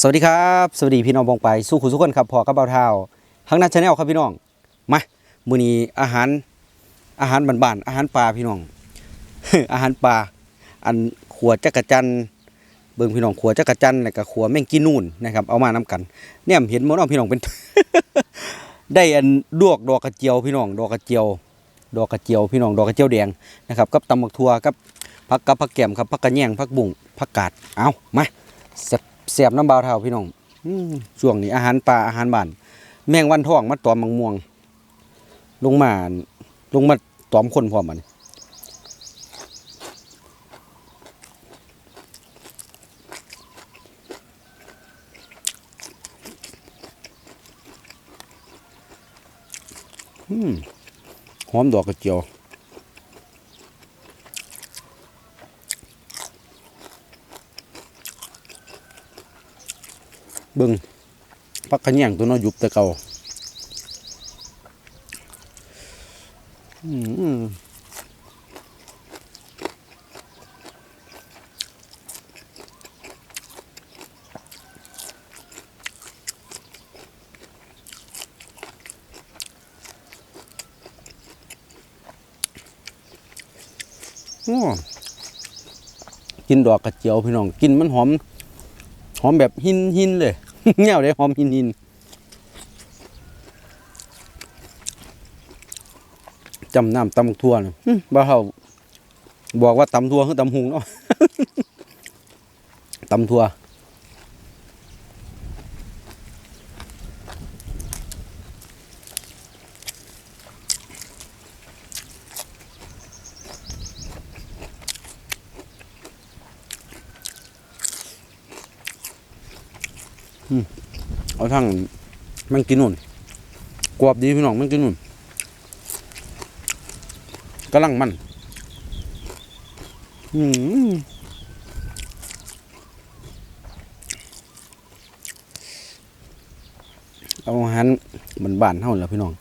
สวัสดีครับ สวัสดีพี่น้องบองไปสู้ขุนสุขคนครับพอกับเบาเท้าข้างหน้าชาแนลครับพี่น้องมามื้อนี้อาหารอาหารบ้านๆอาหารปลาพี่น้อง อาหารปลาอันขัวจักระจันเบิ่งพี่น้องขัวจักระจันแล้วก็ขัวแมงกีนูนนะครับเอามานํกัน เนี่ยเห็นบ่เน้องพี่น้องเป็น ได้อันดวกดอกกระเจียวพี่น้องดอกกระเจียว ดอกกระเจียวพี่น้องดอกกระเจียวแดงนะครับกับตำบักทัวกับผักกับผักแก้มครับผักกระแยงผักบุ้งผักกาดเอามาแซ่บ แซ่บน้ำเบาเท่าพี่น้องอช่วงนี้อาหารป่าอาหารบ้าน แมงวันทองมาตอมมังม่วง ลงมาลงมาตอมคนพร้อมมันหอมดอกกระเจียว เบิ่งพักขะแยงตัวน้อยยุบแต่เก่าอืมโอ้กินดอกกระเจียวพี่น้อง กินมันหอม หอมแบบหินหินเลย เงี้ยวเลยหอมหินหินจำน้ำตำทั่วนะบ่าเขาบอกว่าตำทั่วคือตำหุงเนาะตำทั่ว เอาทั้งมันกินนุ่นกรอบดีพี่น้องมันกินนุ่นกำลังมันอืมเอาหารมันบ้านๆเท่าแล้วพี่น้อง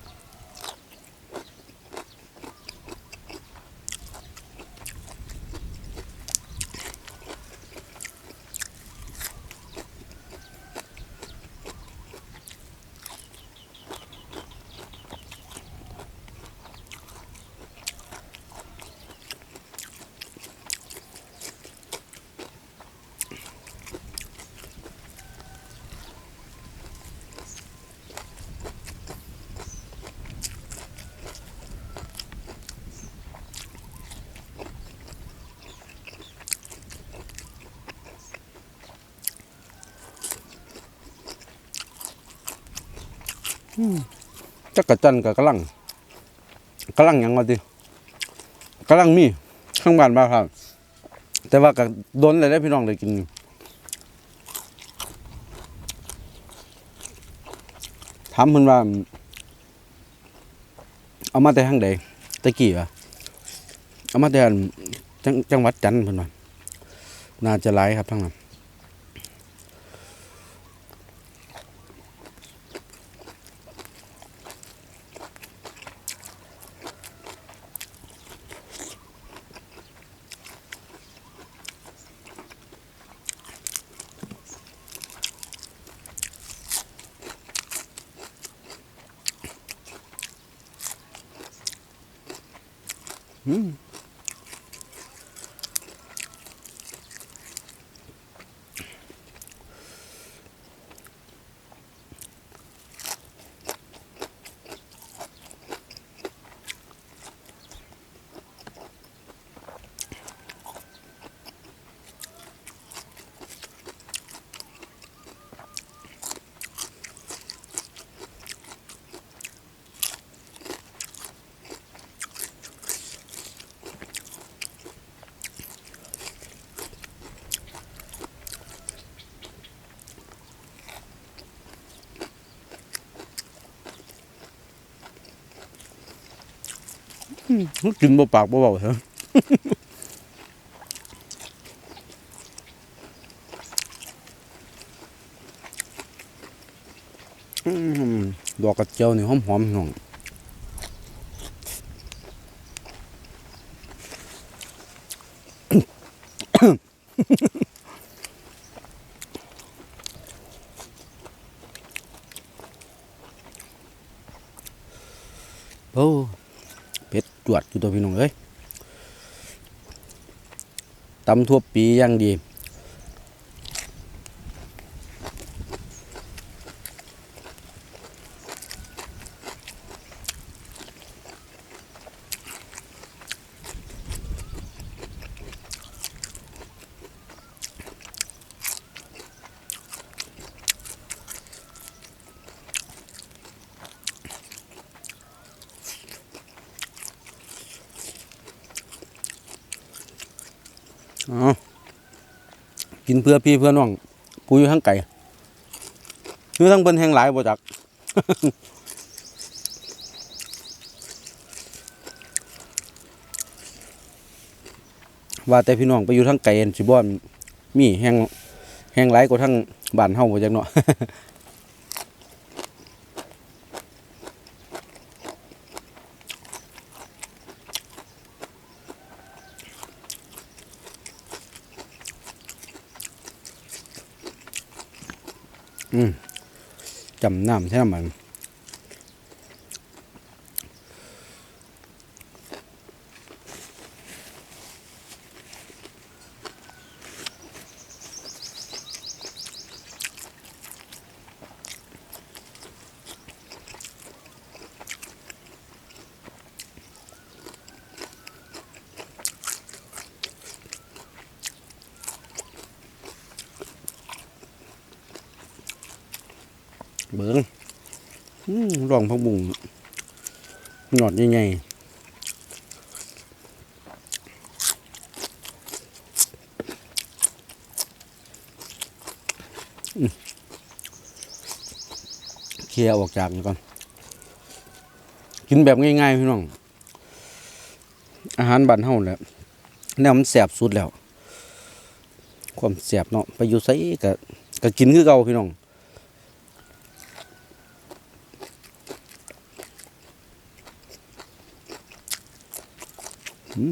จักกรจันกับกระลังกระลังยังว่าดิกระลังมีข้างบ้านบ้าครับ แต่ว่าก็โดนเลยได้พี่น้องเลยกินถามเพิ่นว่า เอามาแต่ทางใดตะกี้วะเอามาแต่จังจังหวัดจันทร์เพิ่นว่าน่าจะหลายครับทั้งนั้น กินบ่ปากบ่เบาเถอดอกกระเจียวนี่หอมหอมหน่องโอ้ วดอยู่ตัวพี่น้องเอ้ยตำทั่วปีอยังดี กินเพื่อพี่เพื่อน้องกูอยู่ทั้งไก่อยู่ทั้งเบิ้นแห่งหลายบ่จักว่าแต่พี่น้องไปอยู่ทั้งไก่อันสิบ่อนมีแห่งแห่งหลายกว่าทั้งบ้านเฮาบ่จักเนาะ จำน้ำใช่ไหมมัน บิงอืมรองพักบุงหนอดยังไงอืมเคลียออกจากก่อน กินแบบง่ายๆพี่น้อง อาหารบ้านเฮาแหละแนวมันแสบสุดแล้ว ความแสบเนาะไปอยู่ไสก็ก็กินคือเก่าพี่น้อง อื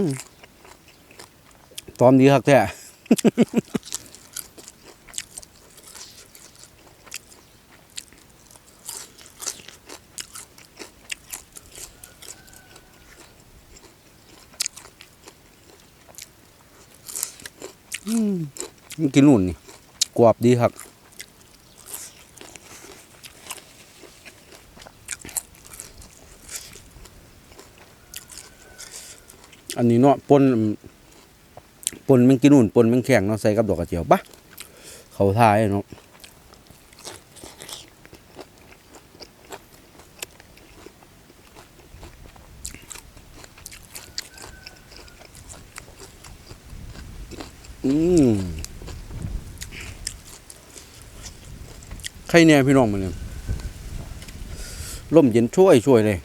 มตอนนี้ครับแท้ อืมมัน กินนุ่นนี่กรอบดีครับอันนี้เนาะปนปนแมันกินนุ่นปนแมันแข็งเนาะใส่กับดอกกระเจียวปะเขาทายเนาะ ใครเนี่ยพี่น้องมันเนี่ยลมเย็นช่วยช่วยเลย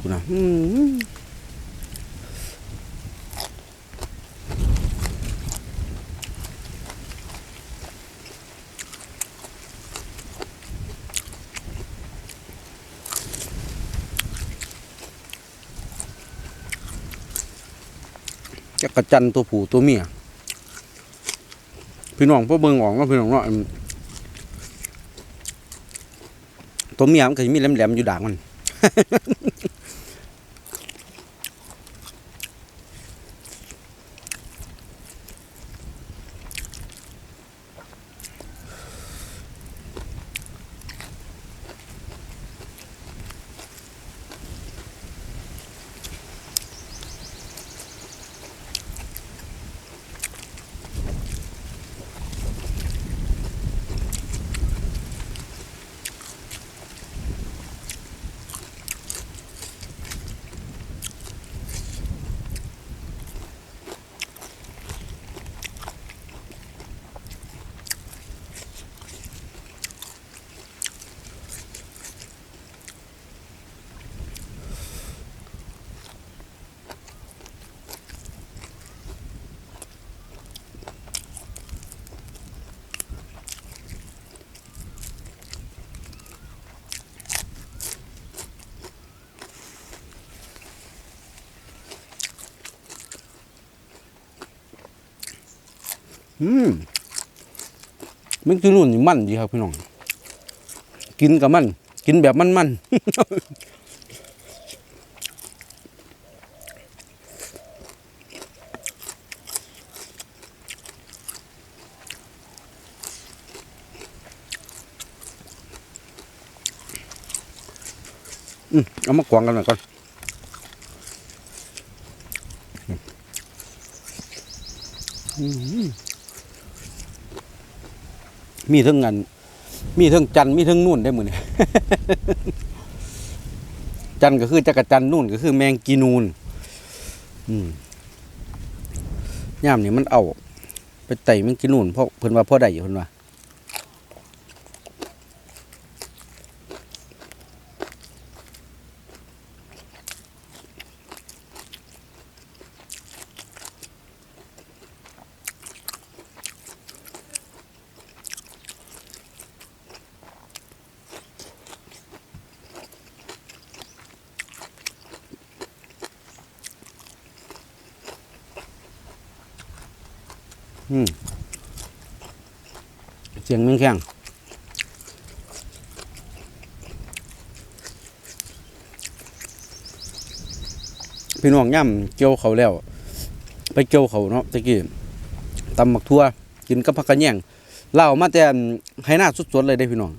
กูนะจักระจันตัวผู้ตัวเมีย พี่น้องพวกเบิ่งออกเนาพี่น้องเนาะตัวเมียมันก็จะมีแหลมๆอยู่ด่างมัน อืมมันคือนุ่นมันดีครับพี่น้อง กินกับมัน กินแบบมันมันอืมเอามากวางกันหน่อยก่อนอืม มีทั้งงานมีทั้งจันมีทั้งนุ่นได้หมดเนี่ยจันก็คือจักรจันนุ่นก็คือแมงกีนูนอืมย่ามนี่มันเอา ไปไต่แมงกีนูนเพราะเพิ่นว่าพ่อได้อยู่เพิ่นว่า เสียงแม่งแข้งพี่น้องย่ำเกี่ยวเขาแล้ว ไปเกี่ยวเขาเนาะตะกี้ตำหมักทั่วกินกับผักกระแยงเล่ามาแต่ให้หน้าสุดๆเลยได้พี่น้อง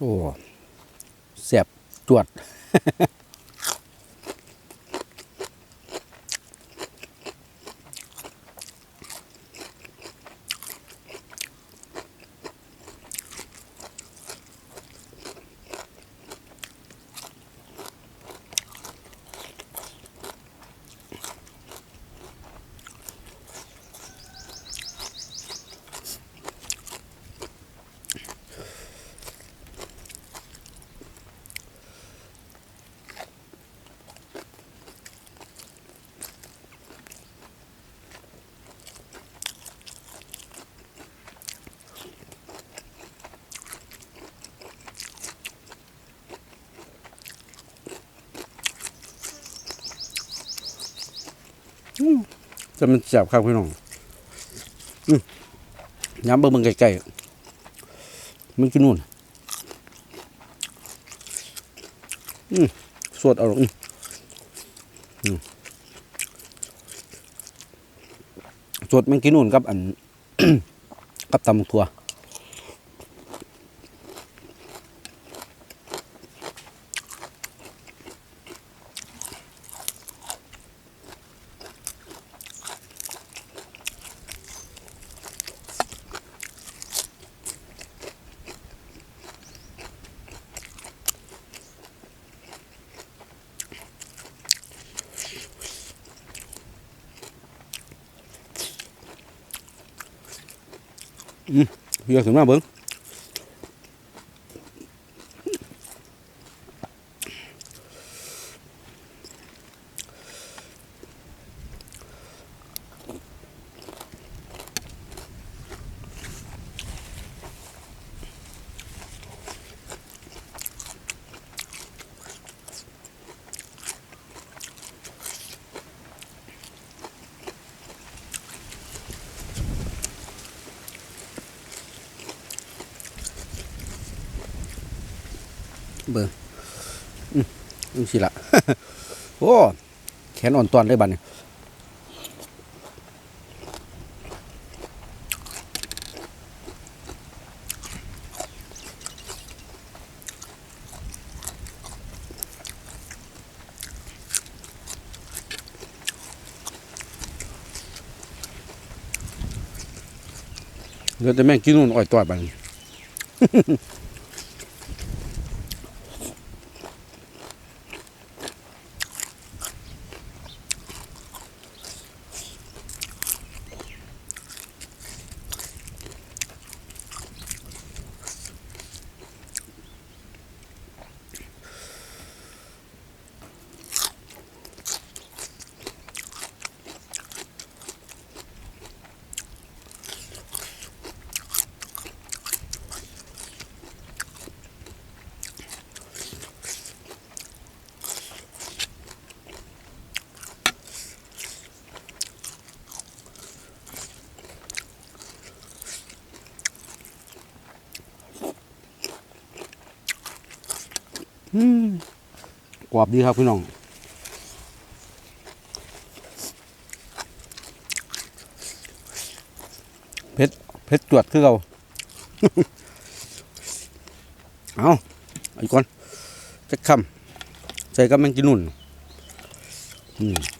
โอ้เสียบจวด จะมันแสบข้าวพี่น้องอืมย้ำเบิ่งเบิ่งไกลๆมันกินนู่นอืมสวดเอาลงอืมสวดมันกินนู่นกับอัน กับตำถั่ว เยอะถึงมาเบิ้ง เบิ้งอืมสิละโอ้แขนอ่อนตอนเลยบัดนี้เหลือแต่แม่งกินนู่นอ่อยตัวบัดนี้ อืม กรอบดีครับพี่น้องเผ็ดเผ็ดจวดคือเราเอาเอาอีกก่อนจะคำใส่กับแมงจีนุ่นอืมอืม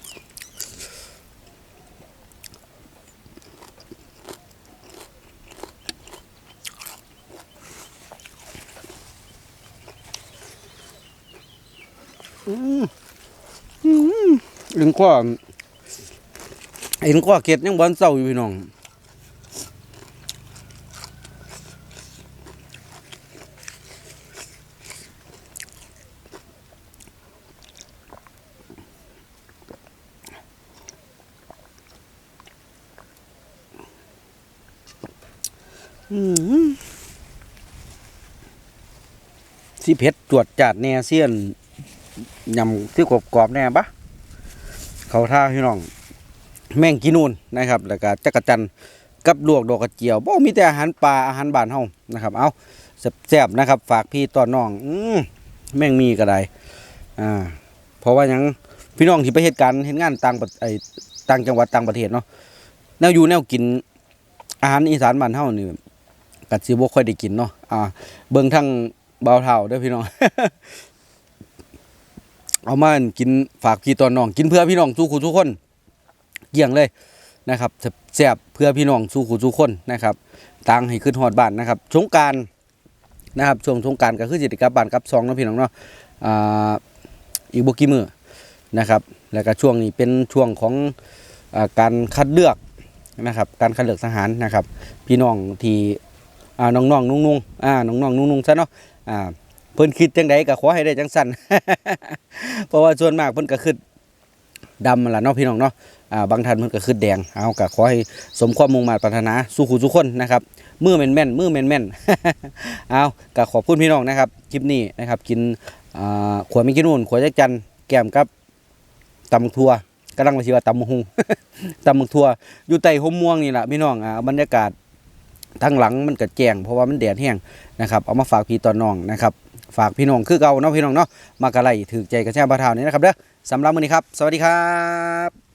อืมเอ็นกว่าเอ็นกว่าเกล็ดยังบอนเศร้าอยู่พี่น้องอืมสิเผ็ดจวดจาดแน่เสี้ยน ยำที่กรอบๆแน่ปะเขาท่าพี่น้อง แม่งกินนูนนะครับแล้วก็จักรจันกับลวกดอกกระเจียวบ่มีแต่อาหารปลาอาหารบ้านเฮานะครับ เอาแซ่บๆนะครับ ฝากพี่ตอนน้องอืแม่งมีก็ได้อ่าเพราะว่ายังพี่น้องที่ไปเหตุการณ์เห็นงานต่างไอต่างจังหวัดต่างประเทศเนาะแนวอยู่แนวกินอาหารอีสานบ้านเฮานี่กัดสิบ่ค่อยได้กินเนาะอ่าเบิ่งทั้งเบาเท่าเด้อพี่น้อง เอามากินฝากพี่ตอนน้อง กินเพื่อพี่น้องสู้คู่ทุกคนเกี่ยงเลยนะครับแซบเพื่อพี่น้องสู้คู่ทุกคนนะครับต่างให้ขึ้นฮอดบ้านนะครับสงการนะครับช่วงสงการก็คือสิได้กลับบ้านกับซองนะพี่น้องเนาะอ่าอีกบกี่มือนะครับ แล้วก็ช่วงนี้เป็นช่วงของอการคัดเลือกนะครับ การคัดเลือกทหารนะครับ พี่น้องที่อ่าน้องๆนุ่งๆอ่าน้องๆนุ่งๆซะเนาะอ่า พิ่นคิดจังใดก็ขอให้ได้จังสั่นเพราะว่าส่วนมากเพิ่นก็คือดำล่ะเนาะพี่น้องเนาะอ่าบางท่านเพิ่นก็คือแดงเอาก็ขอให้สมความมุ่งมั่นปรารถนาสู่ขู่ทุกคนนะครับมือแม่นๆมือแม่นๆเอาก็ขอบคุณพี่น้องนะครับคลิปนี้นะครับกินอ่าขวดไม่กินนู่นขวดจักจันแก้มกับตำบักทัวกำลังมาชิว่าตำบักฮุงตำบักทัวอยู่ใต้ห่มม่วงนี่แหละพี่น้องอ่าบรรยากาศ ทั้งหลังมันก็แจงเพราะว่ามันแดดแห้งนะครับเอามาฝากพี่ตอนน้องนะครับฝากพี่น้องคือเก่าเนาะพี่น้องเนาะมากระไรถือใจกระแช่บาทาวนี้นะครับเด้อสำหรับมื้อนี้ครับ สวัสดีครับ